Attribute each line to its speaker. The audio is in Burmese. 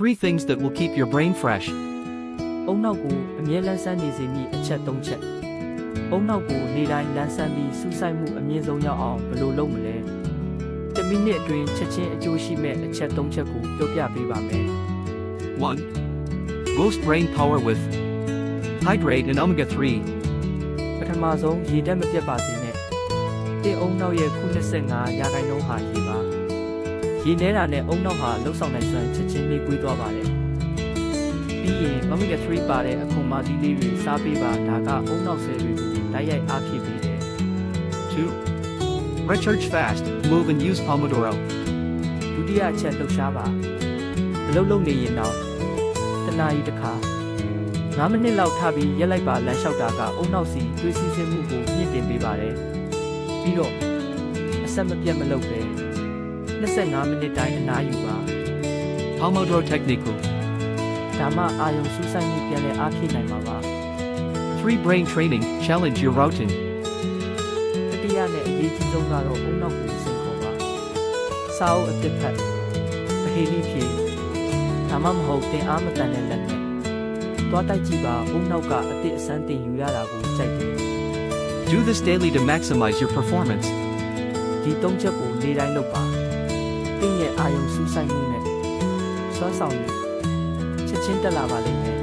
Speaker 1: Three things that will keep your brain fresh.
Speaker 2: အုံနောက်ကိုအမြဲလန်းဆန်းနေစေမည့်အချက်၃ချက်။အုံနောက်ကိုနေ့တိုင်းလန်းဆန်းပြီးစူးစိုက်မှုအမြင့်ဆုံးရောက်အောင်ဘယ်လိုလုပ်မလဲ။တစ်မိနစ်အတွင်းချက်ချင်းအကျိုးရှိမဲ့အချက်၃ချက်ကိုပြောပြပေးပါမယ်
Speaker 1: 1. Boost brain power with hydrate and omega 3.
Speaker 2: ။ပထမဆုံးရေဓာတ်မပြတ်ပါစေနဲ့။တင်းအုံနောက်ရဲ့ခု25ရာခိုင်နှုန်းဟာရေပါ။ ရေနဲတာနဲ့အုံနောက်ဟာလှုပ်ဆောင်နိုင်စွမ်းချက်ချင်းလေးကွေးသွားပါတယ်။ပြီးရင် omega 3ပါတဲ့အခွန်မာသီးလေးတွေစားပေးပါဒါကအုံနောက်ဆဲတွေကိုတိုက်ရိုက်အားဖြည့်ပေးတယ်
Speaker 1: 2. Recharge fast, move and use Pomodoro.
Speaker 2: ဒုတိယအချက်လှုပ်ရှားပါအလုပ်လုပ်နေရင်တော့တစ်နာရီတစ်ခါ9မိနစ်လောက်ထပြီးရက်လိုက်ပါလမ်းလျှောက်တာကအုံနောက်စီတွေးစီစဉ်မှုကိုမြင့်တင်ပေးပါတယ်ပြီးတော့အဆက်မပြတ်မလုပ်ပဲ 25မိနစ်တိုင်းအနားယူပါ
Speaker 1: Pomodoro Technique.
Speaker 2: ဒါမှအာယုံစူးစိုက်မှုပြန်လည်အားဖြည့်နိုင်မှာပါ
Speaker 1: 3. Brain training, challenge your routine.
Speaker 2: တတိယနဲ့အရေးကြီးဆုံးကတော့အုံနောက်ကိုစင်ခေါ်ပါစာအုပ်အသစ်ဖတ်ပဟေလိဖြေဒါမှမဟုတ်တင်အားမတန်တဲ့လက်နဲ့သွားတိုက်ကြည့်ပါအုံနောက်ကအသစ်အစမ်းတင်ယူရတာကိုကြိုက်တယ်
Speaker 1: Do this daily to maximize your performance.
Speaker 2: ဒီသုံးချက်ကိုနေ့တိုင်းလုပ်ပါ။ တင်းရဲ့အာယုံစူးစိုက်မှုနဲ့စွမ်းဆောင်ရည်ချက်ချင်းတက်လာပါလိမ့်မယ်